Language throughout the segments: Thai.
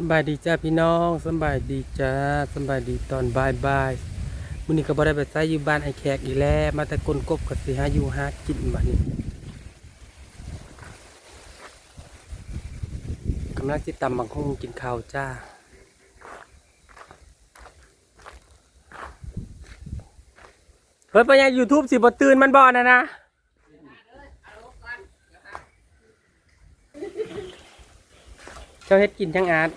สบายดีจ้าพี่น้องสบายดีจ้าสบายดีตอนบายบายมื้อนี้ก็บ่ได้ไปใช้อยู่บ้านไอ้แขกอีกแล้ว มาแต่กลกบก็สิหาอยู่หากินบัดนี้กำลังสิตำบักฮุงกินข้าวจ้าเฮ้ยไปยัง YouTube สิบ่ตื่นมันบ่นะนะ เจ้าเฮ็ดกินทั้งอาร์ต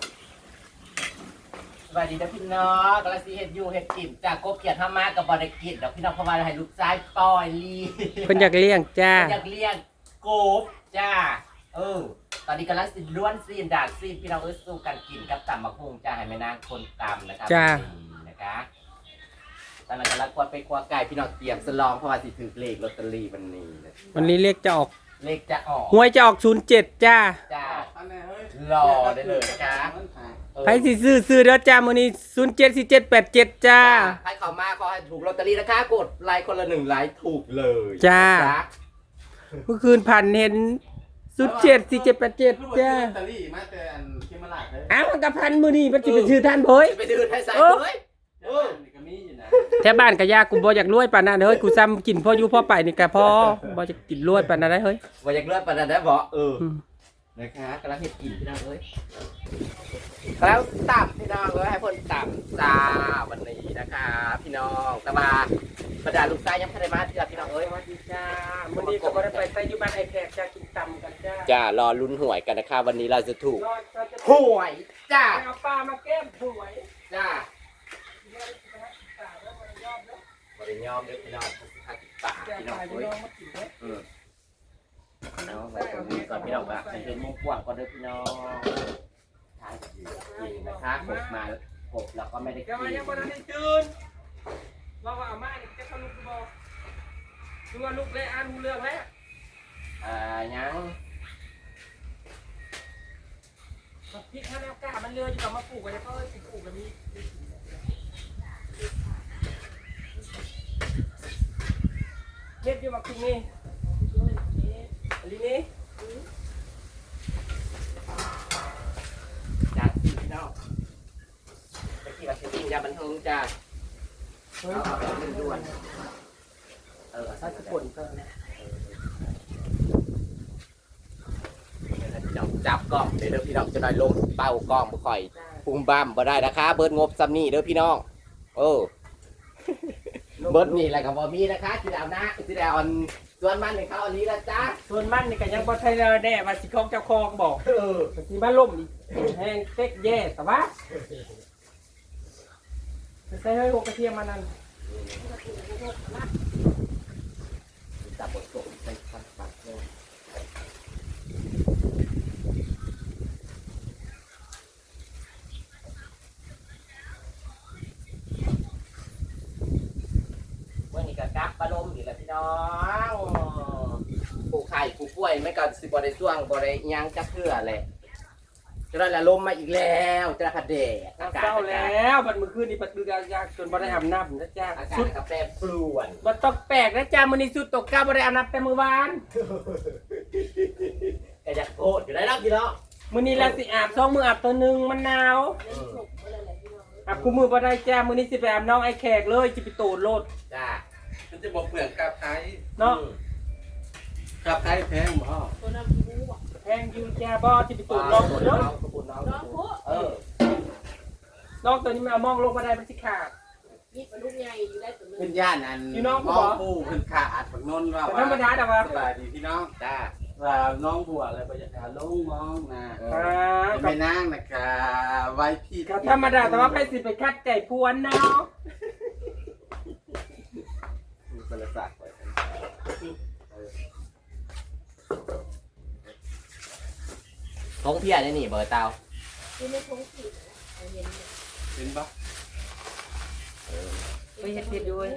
สวัสดีนะพี่น้องกำลังซีเห็ดอยู่เห็ดกินจากกบเกียรติธรรมะกับบริกิจดอกพี่น้องเข้ามาให้ลูกชายปอยลีเพิ่นอยากเลี้ยงจ้าอยากเลี้ยงกบจ้าเออตอนนี้กำลังสิล้วนซีนดาดซีนพี่น้องเอ้ยสู้กันกินกับตำมะพุงจ้าให้แม่นางคนตำนะคะจ้านี่นะคะตอนนั้นกำลังกวาดไปกวาดไก่พี่น้องเตรียมสลองเพราะว่าสิถือเลขลอตเตอรี่วันนี้นะวันนี้เลขจะออก เลขจะออกหวยจะออก07จ้าจ้ารอได้เลยนะคะเออไผสิซื้อซื้อเด้อจ้ามื้อนี้074787จ้าใครเข้ามาขอให้ถูกลอตเตอรี่นะคะกดไลค์คนละหนึ่งไลค์ถูกเลยจ้าเมื่อคืนผ่านเห็น074787จ้าตะลี่มาแต่อันที่มาลาดเลยอ้าวมันกับพันมื้อนี้มันสิไปซื้อท่านเฮ้ยไปดื่นให้ใส่เออเลย เออนี่ก็มีอยู่นะแถวบ้านก็ยากกูบ่อยากรวยปานนั้นเฮ้ยกูซ้ำกินพ่ออยู่พ่อไปนี่ก็พอบ่จะกินรวยปานนั้นได้เฮ้ยว่อยากเลือกปานนั้นได้บอเอออืมนะคะกำลังเห็ดกินพี่น้องเอ้ยแล้วตับพี่น้องเอ้ยให้เพ่นตับจ้าวันนี้นะคะ พี่น้องแต่ว่าบรรดาลูกชายยังไม่ได้มาเถื่พี่น้องเอ้ยสวัสดีจ้ามื้อนี้ก็บ่ได้ไปใส่อยู่บ้านไอ้แขกจ้ากินตำกันจ้าจ้ารอลุ้นหวยกันนะคะ วันนี้เราจะถูกรอเราจะหวยจ้าเอาปลามาแก้มหวยจ้า บริยอมเด้อพี่น้องห้าสิบบาพี่น้องเอ้ยน้องมากินเออืมพี่น้องไว้ตรงนี้ก่อนพี่น้องแบบเห็นมุมกว้างก่อนเด้อพี่น้องทานกินนะคะกบมากบเราก็ไม่ได้กิเดี๋ยวนมายังบ่ได้ตื่นเราว่าเอามานี่จะเข้าลูกกูบ่ดูว่าลูกเลยอ่านรู้เรื่องแล้วอ่ายังพริกข้าวแนวกล้ามันเรืออยู่กับมาปลูกไว้แล้วก็สิปลูกกันนี้ เม็ดอยู่มาคุงนี่อันนี้นี่จากที่พี่น้องไปที่วัดเชลินยาบันเทิงจ้าเฮ้ยเอาเอาด่วนเออสักคนนก็นะพี่น้องจับกล้องเดี๋ยวเด้อพี่น้องจะได้ลงเป้ากล้องบ่ค่อยปุ้มบ้ามบ่ได้นะคะ เบิดงบซ้ำนี่เด้อพี่น้อง เออ เบิร์ดนี่แหละครับว่ามีนะคะสิได้เอาหน้าสิได้เอาอันส่วนมันให้เขาอันนี้ละจ้าส่วนมันนี่ก็ยังบ่ไทยเลยแน่ว่าสิของเจ้าของบอกเออสิมาล่มอีกแห้งเต็กแย่แต่ว่าใส่เฮ้ยหกกระเทียมมานั่นตับบทสมใส่ฟันปักเลย วันนี้ก็กลับปลาลมอีกแล้วพี่น้องปลูกไข่ปลูกกล้วยไม่ก็สิบ่ได้ช่วงบ่ได้อิหยังจักเทื่อเลยจะได้ละลมมาอีกแล้วจะได้พัดแดดอากาศเศร้าแล้วบัดมื้อคืนนี่ปัดดือยากจนบ่ได้อาบน้ำนะจ้าอากาสุศดกาแฟปลวนบ่ต้องแปลกนะจ้ามื้อนี้สุดตกกาบ่ได้อาบน้ำแต่มื้อวานก็อยากโกรธอยู่ได้แล้วพี่น้องมื้อนี้ละสิอาบสองมื้ออาบตัวหนึงมันหนาวอาบคู่มือบ่ได้จ้ามื้อนี้สิไปอาบน้องไอ้แขกเลยสิไปโตดโลดจ้า มันจะบอกเปลือกกาบไทยเนาะกาบไทยแพงบ่แพงอยู่จ้าบ่สิไปโตดลองโตดเด้อขอบคุณน้องเออน้องตัวนี้มันเอามองลงบ่ได้มันสิขาดนี่เป็นลูกใหญ่อยู่ได้ตัวนึขึ้งนย่านอันพี่น้องน้บ่องปู่ขึ้นขาดบักนนท์ว่าแต่ธรรมดาแต่ว่าสบายดีพี่น้องจ้าว่าน้องบัวอะไรบรรยากาศลงมองนะอ่าไม่นั่งนะคะไว้พี่ก็ธรรมดาแต่ว่าไปสิไปคัดใจพวนเนาะ มีบรรยากาศไว้ท้องเพียได้นี่เบอร์เตาที่ไม่ท้องผิดเอาเห็นเนี่ยเป็นปะไปเฮ็ดเฮ็ดด้วย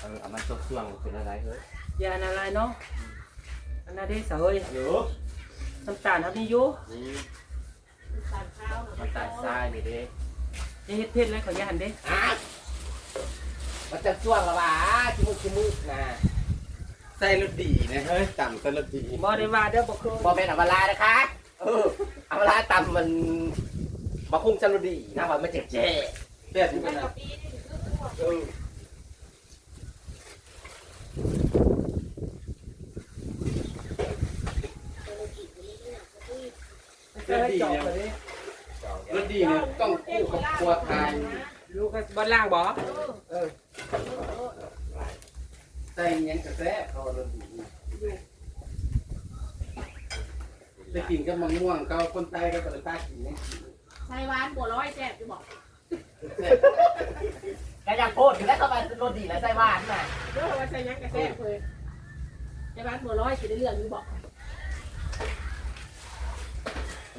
เออเอามันจบช่วงเป็นอะไรเฮ้ยยาอะไรเนาะอันนั้นได้สะเฮ้ยอยู่น้ำตาลเท่านี้อยู่นี่ตาลข้าวนะมันตัดทรายนี่เด้จะเฮ็ดเผ็ดเลยขอยาหันเด้อะ มันจะช่วงละวะชิมุกชิมุกนะใส่รถดีนะเฮ้ยต่ำใส่รถดีบ่ได้ว่าเด้อบ่เคยบอเป็นอัมรานะคะเอออัมราตำมันมาคุ้งจันรดีนะว่ามันเจ็บแจ้แซ่บอยู่ไม่กันกันะบปีนี่คือตัวเออจะให้จอบไปดิรสดีเนี่ยต้องคู่กับครัวไทยลูกบ้านล่างบ่เออใส่เงี้ ยงกระแซ่เขารสดีจะกินกับมะม่วงเขาคนไทยก็จะตากินเนี่ยไต้หวานบัวร้อยแซ่บจะบอกแซ่บก็อยากโพดอยู่แล้วทำไมรสดีและไส้หวานน่ะเรื่องว่าใส่ยังกระแซ่บเลยไต้หวานบัวร้อยสิได้เรื่องอยู่บอก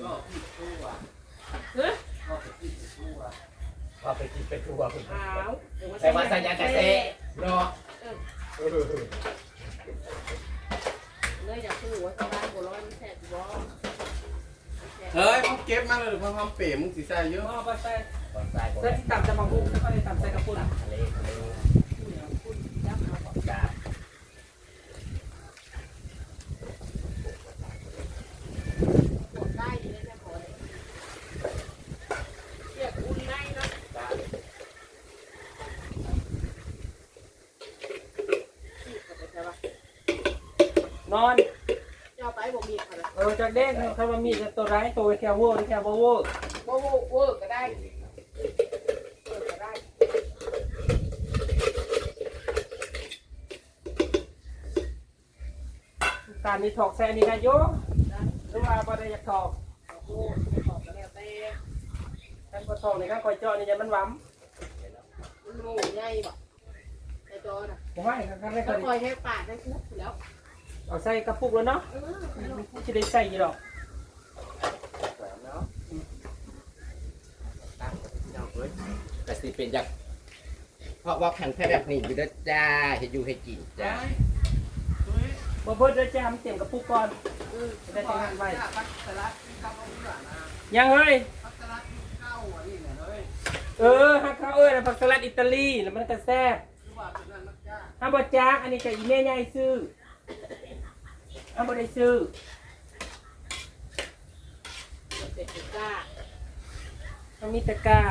ก็ผิดตัวเฮ้ยก็ผิดตัวว่าไปกินไปทัวร์คุณอ้าวแต่ว่าใส่ยังกระเซ่เนาะ เลยอยากพูดว่าไต้หวานบัวร้อยมันแซ่บอยู่บ่เฮ้ยมึงเก็บมาเลยเพราะความเป๋มึงสีใส่เยอะ เอาไปใส่ก่อนใส่ก่อนใส่ที่ต่ำจะมาบุกแล้วก็ได้ต่ำใส่กระปุกทะเลทะเลจ้า ปวดได้อยู่เลยแม่ขอเลยเรียกอุ่นได้เนาะ จ้า ที่กับไปใช่ปะ นอนเจ้าไปบ่มีค่ะเออจากเด้งเขามามีแต่ตัวร้ายตัวแค่วัวแค่วัววัวบ่โวเวิร์กก็ได้เวิร์กก็ได้การนี้ถอกแซ่นี่ได้โยหรือว่าบ่ได้อยากถอกโอ้ขอบก็แล้วแต่ท่านบ่ถอกนี่ครับคอยเจาะนี่จะมันหวํมันโง่ใหญ่บ่ในจอน่ะบ่ให้ครับไม่เคก็ยคอยให้ปาดให้คุกแล้ว เอาใส่กระปุกแล้วเนาะเออสิได้ใส่อยู่ดอกเนาะตั้งเนาะเฮ้ยแต่สิเป็นจากเพราะว่าแผ่นแค่แบบนี้อยู่ด้วยจ้าเห็ดอยู่เห็ดกินจ้าบ่เบิดเด้อจ้ามันเตรียมกระปุกก่อนเออจะได้ทำงานไว้ปักสลัดกับเอาหวานนะยังเฮ้ยปักสลัดเข้าอันนี้เนี่ยเฮ้ยเออฮักเขาเอ้ยแล้วผักสลัดอิตาลีแล้วมันก็แซ่บคือว่าเป็นนั่นนักจ้าห้ามบ่จ้าอันนี้ก็อีแม่ใหญ่ซื้อ ห้ามบ่ได้ซื้อเสร็จก้าต้องมีตะกร้า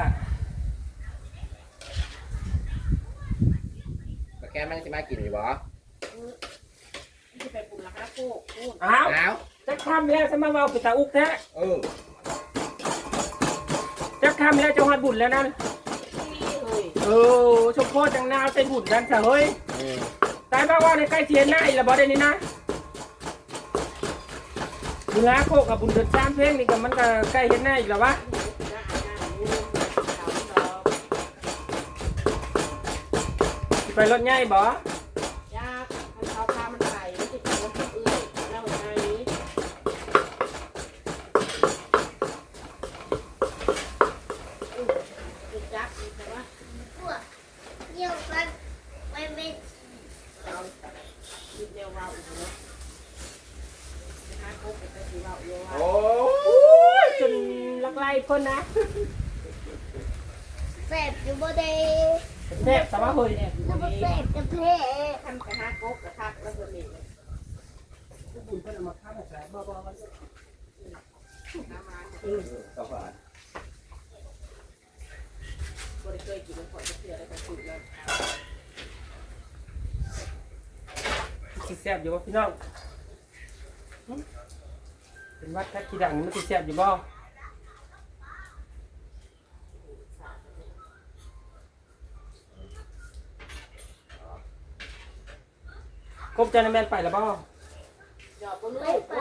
แต่แกมันจะมากินอยู่บ่ที่ไปปุ่มราคาโคกพูดอ้าวอ้าวจะคำแล้วจะมาเว้าไปตาอุกแท้เออจะคำแล้วจะฮอดบุญแล้วนั่นที่เลยเออชมโพจังนาวใจบุญกันซะเฮ้ยอืมตายบ้าว่าในใกล้เทียนหน้าอีกแล้วบ่ได้นี่นะ บุญลาโคกับบุญเดือนสามเพลงนี่ก็มันก็ใกล้เทียนแน้อีกแล้ววะจะอาบ้าวดอกสิไปรถง่ายบ่ โคกเป็นสีเราเยอะว่าโอ้โอ้ยจนลักไล่เพิ่นนะแสบอยู่บ่ได้แซ่บแต่ว่าเฮ้ยเนี่ยอยู่แล้วบ่นี่แสบจะแพ้ทำกระทะโคกกระทะแล้วก็มีบุญเพิ่นเอามาค้ามาขายบ่บ่มันน้ำมันก็ผ่านบริเคยกินมันขอจะเสียอะไรกันสุดแล้วสิแซ่บอยู่บ่พี่น้องหึ เป็นวัดคัดขี้ดังมันสิแซ่บอยู่บ่กบจันทร์แม่นไปแล้วบ่หยอดบนลูไม่กไป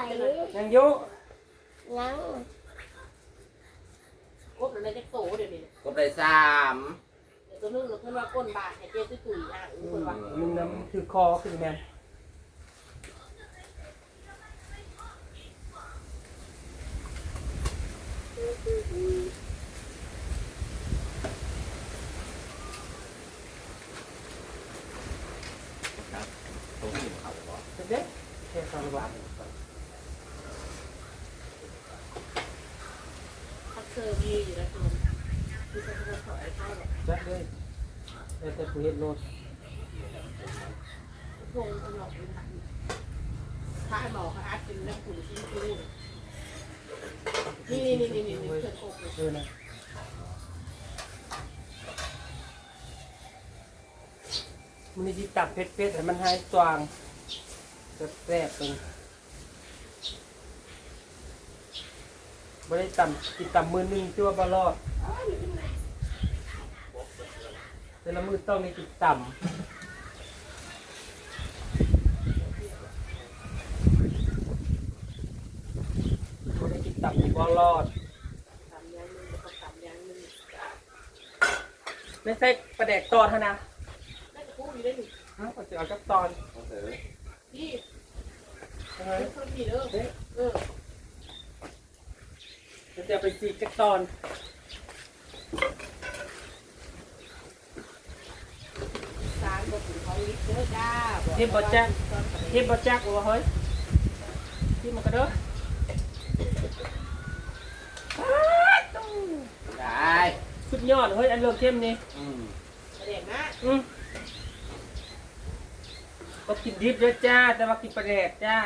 ยังอยู่ยังกบอะไรจะโตเดี๋ยวนี้ก็ได้สามตัวนึงเราเพิ่นว่าก้นบาดให้เจ๊ตุ้ยอะคนว่ามึงน้ำคือคอขึ้นแม่น ตัวกิน เขาบ่เด็กแค่สองบาทพักเซอร์มีอยู่แล้วคือคือจะจะถอยเข้าแบบจัดเลยแต่แต่กูเห็นโลดพงขนมถ้าหมอเขาอัดเป็นเรื่องขุ่นชิ้นชิ้ มันนี่ที่ตับเพชรเพชรแต่มันหายตวางจะแสบตรงไม่ได้ต่ำกินต่ำมือหนึ่งที่ว่าบลอดแต่ละมือต้องได้กินต่ำ บ่รอดตำอย่างหนึงแล้วก็ตำอย่างหนึงไม่ใช่ประแดกตอนเท่านะน่าจะพูดอยู่ได้หนึ่งฮะก็จะเอาจักตอนพี่ใช่ไหมเป็นคนผิดเออเออจะจะไปจีจักตอนสารบอกถึงเขาลิฟต์เด้อจ้าเทียบบ่จักเทียบบ่จักว่าเฮ้ยที่มันก็เด้อ ได้ สุดยอดเฮ้ยอันเลือกเข้มนี่อืมเด็กนะอืมก็กินดิบเด้อจ้า แต่ว่ากินปลาแดกจ้า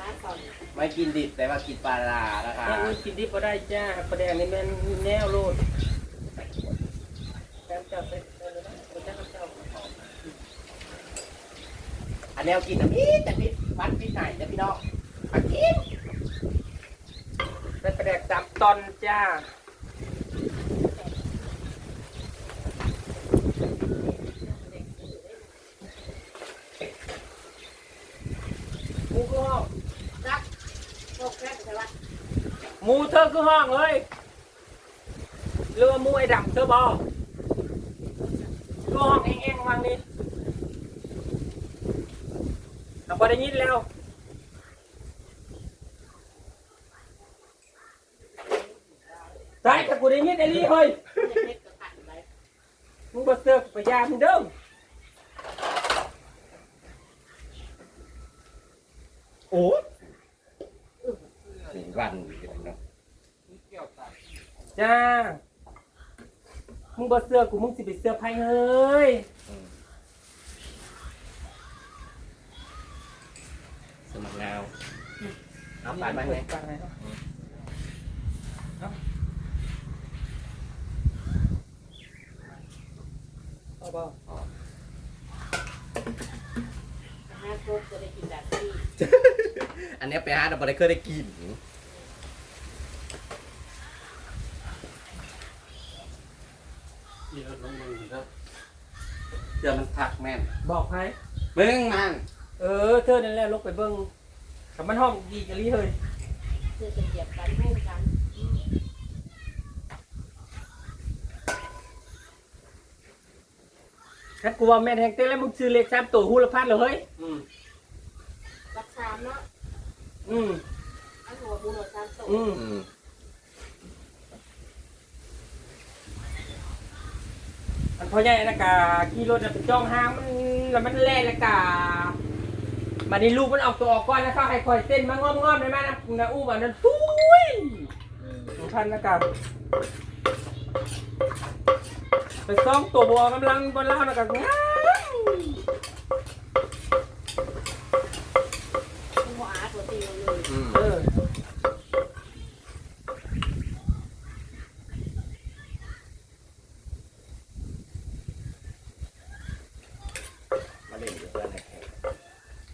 นะก่อนไม่กินดิบแต่ว่ากินปลาร้านะคะแม่อุ้ยกินดิบก็ได้จ้าปลาแดกนี่แม่นแนวโลดแต้มเจ้าเซ็ตได้เลยนะบ่จักเจ้าอันแนวกินนะพี่แต่พี่วัดพี่ไหนนะพี่น้องมากิน เป็นปลาแดกสามตอนจ้าหมูคือห้องรักโลกแรกใช่ปะหมูเธอคือห้องเลยหรือมูไอ้ดำเธอบอคือห้องเองๆวางนี่เราพอได้ยินแล้ว ใช่แต่กูได้ยินไอ้ลี่เฮ้ยจะเล็กกับขันไปมึงบ่เสือกไปยามมึงเด้อโอ้ถึงวันอยู่เนาะจ้า มึงบ่เสือกกูมึงสิไปเสือกไผเฮ้ยสมัครนาวเอาปาดมาไงปาดมาเนาะเอาเอาบ่ ห้าครบจะได้กินแบบที่ อั นเนี้ยไปหาเราไม่ได้เคยได้กินเดี๋ยวลงมือครับเดี๋ยวมันทักแม่นบอกไผเบิ่งมันเออ เธอนั่นแหละลกไปเบิ่งถ้ามันห้องดีกะลีเฮ้ยเพื่อจะเหยียบกันมู่กันถ้ากูว่าแม่นแฮงเต้แล้วมึงซื้อเลข3ตัวฮู้ละพันเลยเฮ้ย อืมรักษาเนาะ อืมอันหัวบูโนซานโตอืมอืมมันพ่อใหญ่นะกะขี่รถน่ะไปจ้องห้างมันแล้วมันแล่แล้วกะบัดนี้ลูกมันออกตัวออกก่อนแล้วเขาให้คอยเต้นมางอมๆได้มั้ยนะนะอู้บัดนั้นตุ้ยสองพันนะกะไปซ่องตัวบัวกำลังบนเล่านะกะงาม หัวอาตัวตีเลย อืม เออ มาเล่นอยู่เพื่อนในแขก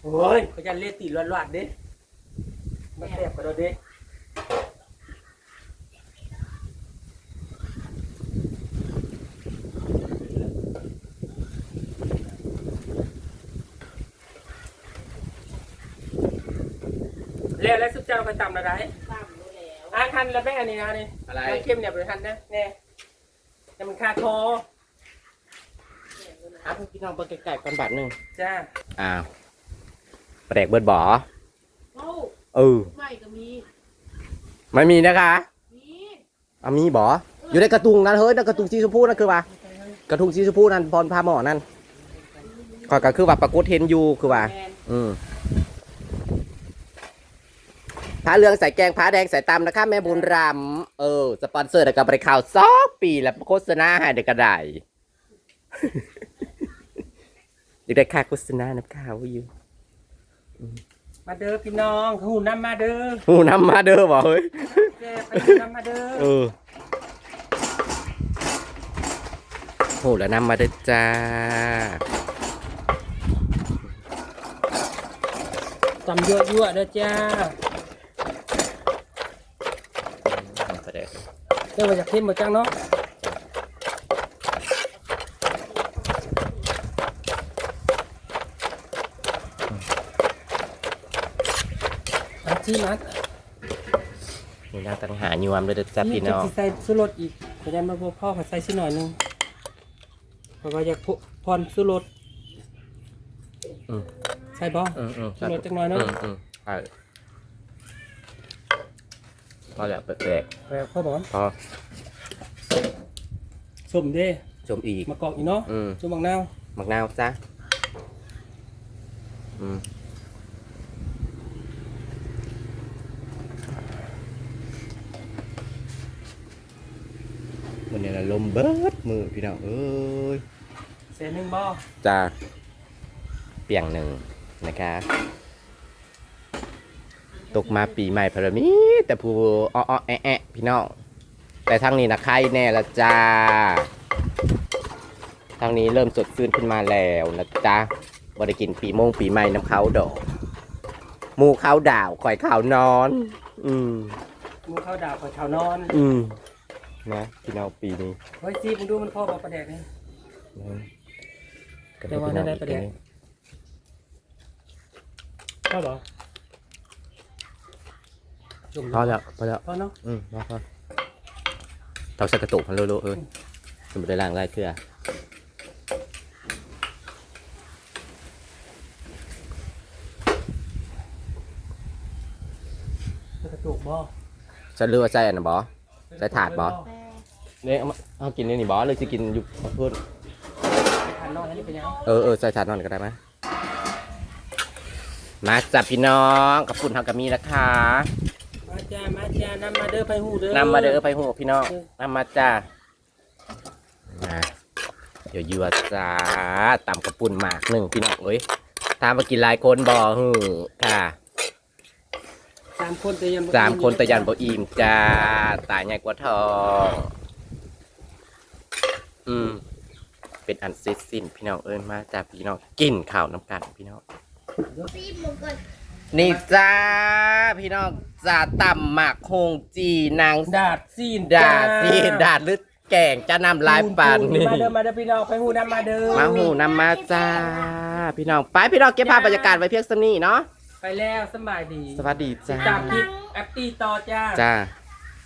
โอ้ยเขาจะเล่ตีหลอดๆเด้มาแสบกระโดดเด้แล้วแล้วสุดเจ้าไปต่ำระไดซ้ำรู้แล้วอ่านทันแล้วแม่อันนี้นะนี่อะไร น้ำเข้มเนี่ยไปทันนะแน่แต่มันคาคออะพี่น้องเบิ่งใกล้ๆกันบัตรหนึ่งจ้า อ้าวแปลกเบิดบ่อโอ้เออไม่ก็มีไม่มีนะคะมีเอามีบ่ออยู่ในกระตุงนั้นเฮ้ยในกระตุงสีชมพูนั่นคือว่ากระทุงสีชมพูนั่นพรพาหมอนั่นก็ก็คือว่าปรากฏเห็นอยู่คือว่า แมนอืมผ้าเหลืองใส่แกงผ้าแดงใส่ตำนะคะ แม่บุญรำเออ สปอนเซอร์เด็กกับบริข่าวสองปีแล้วโฆษณาให้เด็กกระได เด็กได้ค่าโฆษณาน้ำข้าวอยู่ มาเด้อพี่น้องหูน้ำมาเด้อหูน้ำมาเด้อบ่เฮ้ยแกไปหูน้ำมาเด้อเออหูแล้วนำมาเด้อจ้าตำยั่วยั่วๆเด้อจ้าไปเด้อเรื่องมาจากเข้มหมดจังเนาะ อันที่มัดนี่น่าตังหายวมเลยเด้อจ้าพี่น้องจะใส่สุรสอีกพยายามมาพวกพ่อขอใส่สิหน่อยหนึงเพราะว่าอยากพพรสุรสอืมใส่บ่อืมอืมสุรสจังหน่อยเนาะอืมอืมใช่พอแล้วแปลกแบบพ่อบอกๆพอสมเด้ชมอีกมะกอกอีกเนาะอืมจุ่มบักนาวมักนาวจ้าอืมมันเนี่ยนะ ลมเบิดมือพี่น้องเอ้ยเศษหนึ่งบ่จ้าเปียงหนึ่งนะคะตกมาปีใหม่พระมีแต่ผู้อ้อๆแอะแอะพี่น้องแต่ทางนี้นะใครแน่ละจ้าทางนี้เริ่มสดชื่นขึ้นมาแล้วนะจ๊ะบริกินปีโมงปีใหม่น้ำเขาดอกหมูเขาดาวข่อยขาวนอนอืมหมูข้าวดาบกับข้าวนอน อืม นะพี่น้องปีนี้เฮ้ยซีมึงดูมันพ่อบอกประแดกนี่ นะแต่ว่าได้ได้ประเดี๋ยว พ่อบอกจุ่มพอแล้วพอแล้วพ่อเนาะอืมพอพอเตาใส่กระตุกพันโลโลเอ้ยจะไม่ได้ล้างไรเพื่อกระตุกบ่จะเลือกใส่อันนะบอใส่ถาดบ่แม่ เนี่ยเอามาเอากินนี่นี่บอเลยจะกินอยู่เพื่อนไปทานนอนอันนี้เป็นยังเออเออใส่ถาดนอนก็ได้ไหมมาจับพี่น้องกับปุ่นทำกับมีนะคะมาจ้ามาจ้านำมาเด้อไปหูเด้อนำมาเด้อไปหัวพี่น้องนำมาจ้ามาเดี๋ยวยัวจ้าตำกระปุ่นหมากหนึ่งพี่น้องเอ้ยตามมากินหลายคนบ่หือค่ะสามคนแต่ยันบ่สามคนแต่ยันบ่อิ่มจ้าตายใหญ่กว่าทอง อืม เป็นอันเสร็จสิ้นพี่น้องเอิ้นมาจ้าพี่น้องกินข้าวน้ำกันพี่น้องซีหมูก่อนนี่จ้า พี่น้องจ้าตำหมักคงจีนางดาดซีนดาดซีดาดหรือแกงจะนำลายปานนี่ มาเด้อมาเด้อพี่น้องไปหูนำมาเด้อมาหูนำมาจ้า พี่น้องไปพี่น้องเก็บภาพบรรยากาศไว้เพียงสำนี้เนาะ ไปแล้วสบายดีสวัสดีจ้าตามคลิปแอปตีต่อจ้า จ้า